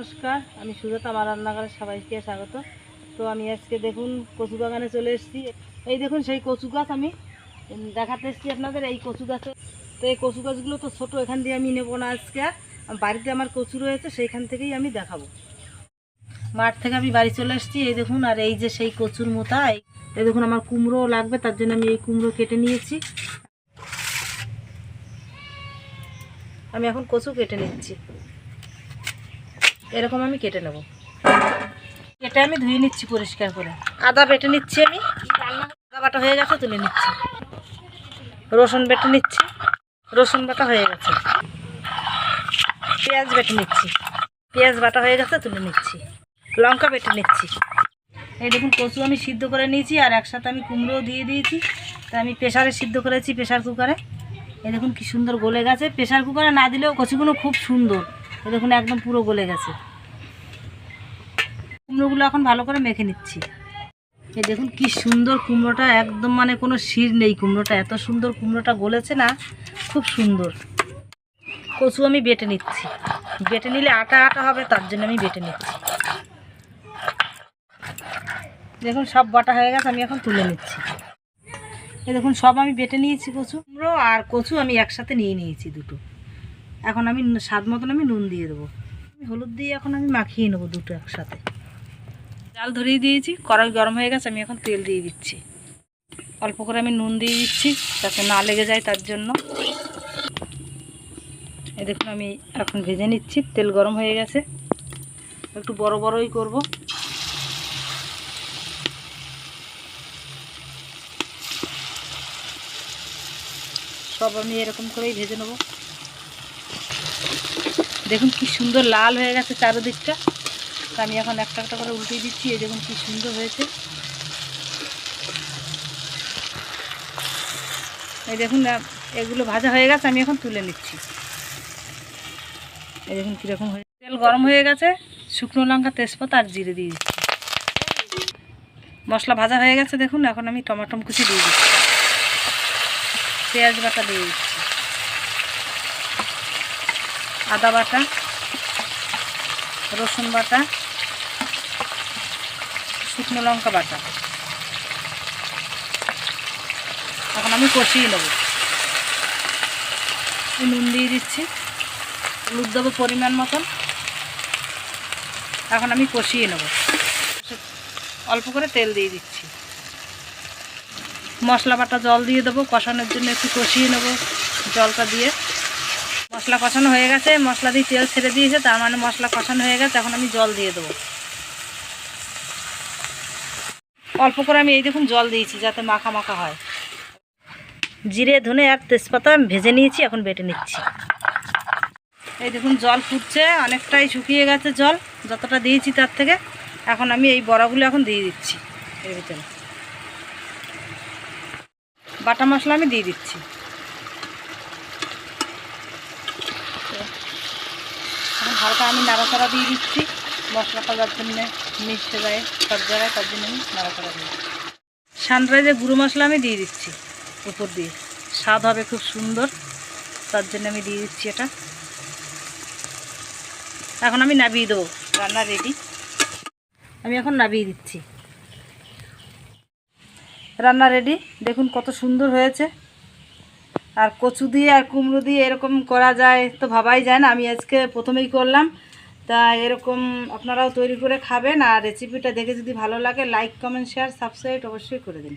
নমস্কার, আমি সুজাতা, আমার রান্নাঘরে সবাইকে স্বাগত। তো আমি আজকে দেখুন কচু বাগানে চলে এসেছি। এই দেখুন সেই কচু গাছ আমি দেখাতে এসেছি আপনাদের, এই কচু গাছে। তো এই কচু গাছগুলো তো ছোটো, এখান দিয়ে আমি নেব না আজকে। বাড়িতে আমার কচু রয়েছে, সেইখান থেকেই আমি দেখাবো। মাঠ থেকে আমি বাড়ি চলে এসেছি, এই দেখুন, আর এই যে সেই কচুর মোতা, এই এই দেখুন আমার কুমড়ো লাগবে, তার জন্য আমি এই কুমড়ো কেটে নিয়েছি। আমি এখন কচু কেটে নিচ্ছি। এরকম আমি কেটে নেব। কেটে আমি ধুয়ে নিচ্ছি পরিষ্কার করে। আদা বেটে নিচ্ছি আমি। আদা বাটা হয়ে গেছে, তুলে নিচ্ছি। রসুন বেটে নিচ্ছি। রসুন বাটা হয়ে গেছে। পেঁয়াজ বেটে নিচ্ছি। পেঁয়াজ বাটা হয়ে গেছে, তুলে নিচ্ছি। লঙ্কা বেটে নিচ্ছি। এই দেখুন, কচু আমি সিদ্ধ করে নিয়েছি, আর একসাথে আমি কুমড়োও দিয়ে দিয়েছি। তা আমি প্রেশারে সিদ্ধ করেছি প্রেশার কুকারে। এই দেখুন, কি সুন্দর গলে গেছে। প্রেশার কুকারে না দিলেও কচুগুলো খুব সুন্দর। দেখুন একদম পুরো গলে গেছে। কুমড়োগুলো এখন ভালো করে মেখে নিচ্ছি। এই দেখুন কি সুন্দর কুমড়োটা, একদম মানে কোনো শির নেই কুমড়োটা। এত সুন্দর কুমড়োটা গলেছে না, খুব সুন্দর। কচু আমি বেটে নিচ্ছি। বেটে নিলে আটা আটা হবে, তার জন্য আমি বেটে নিচ্ছি। দেখুন সব বাটা হয়ে গেছে, আমি এখন তুলে নিচ্ছি। এই দেখুন সব আমি বেটে নিয়েছি কচু। কুমড়ো আর কচু আমি একসাথে নিয়ে নিয়েছি দুটো। এখন আমি স্বাদ মতন আমি নুন দিয়ে দেবো। হলুদ দিয়ে এখন আমি মাখিয়ে নেব দুটো একসাথে। জাল ধরিয়ে দিয়েছি, কড়াই গরম হয়ে গেছে, আমি এখন তেল দিয়ে দিচ্ছি। অল্প করে আমি নুন দিয়ে দিচ্ছি, যাতে না লেগে যায় তার জন্য। এই দেখুন, আমি এখন ভেজে নিচ্ছি, তেল গরম হয়ে গেছে। একটু বড় বড়ই করব। সব আমি এরকম করেই ভেজে নেব। দেখুন কি সুন্দর লাল হয়ে গেছে চারোদিকটা। আমি এখন একটা একটা করে উল্টে দিচ্ছি, এই দেখুন কি সুন্দর হয়েছে। এই দেখুন এগুলো ভাজা হয়ে গেছে, আমি এখন তুলে নিচ্ছি। এই দেখুন কীরকম হয়ে তেল গরম হয়ে গেছে, শুকনো লঙ্কা, তেজপাতা আর জিরে দিয়ে দিচ্ছি। মশলা ভাজা হয়ে গেছে, দেখুন, এখন আমি টমাটম কুচি দিয়ে দিচ্ছি। পেঁয়াজ বাটা দিয়ে দিচ্ছি। আদা বাটা, রসুন বাটা, শুকনো লঙ্কা বাটা। এখন আমি কষিয়ে নেব। নুন দিয়ে দিচ্ছি। হলুদ দেবো পরিমাণ মতন। এখন আমি কষিয়ে নেব। অল্প করে তেল দিয়ে দিচ্ছি। মশলা বাটা জল দিয়ে দেবো। কষানোর জন্য একটু কষিয়ে নেব জলটা দিয়ে। মশলা কষানো হয়ে গেছে, মশলা দিয়ে তেল ছেড়ে দিয়েছে, তার মানে মশলা কষানো হয়ে গেছে, এখন আমি জল দিয়ে দেবো। অল্প করে আমি এই দেখুন জল দিয়েছি, যাতে মাখা মাখা হয়। জিরে, ধনে আর তেজপাতা আমি ভেজে নিয়েছি, এখন বেটে নিচ্ছি। এই দেখুন জল ফুটছে, অনেকটাই শুকিয়ে গেছে জল, যতটা দিয়েছি তার থেকে। এখন আমি এই বড়াগুলো এখন দিয়ে দিচ্ছি, এর ভিতরে। বাটা মশলা আমি দিয়ে দিচ্ছি। এখন হালকা আমি নাড়াচাড়া দিয়ে দিচ্ছি। মশলাটা যার জন্যে মিশতে যায়, সব জায়গায় তার জন্য আমি নাড়াচাড়া দিই সানরাইজের গুঁড়ো মশলা আমি দিয়ে দিচ্ছি উপর দিয়ে। স্বাদ হবে খুব সুন্দর, তার জন্য আমি দিয়ে দিচ্ছি এটা। এখন আমি নাবিয়ে দেবো, রান্না রেডি আমি এখন নাবিয়ে দিচ্ছি। রান্না রেডি দেখুন কত সুন্দর হয়েছে। আর কচু দিয়ে আর কুমড়ো দিয়ে এরকম করা যায় তো ভাবাই যায় না। আমি আজকে প্রথমেই করলাম। তা এরকম আপনারাও তৈরি করে খাবেন আর রেসিপিটা দেখে যদি ভালো লাগে লাইক কমেন্ট শেয়ার সাবস্ক্রাইব অবশ্যই করে দিন।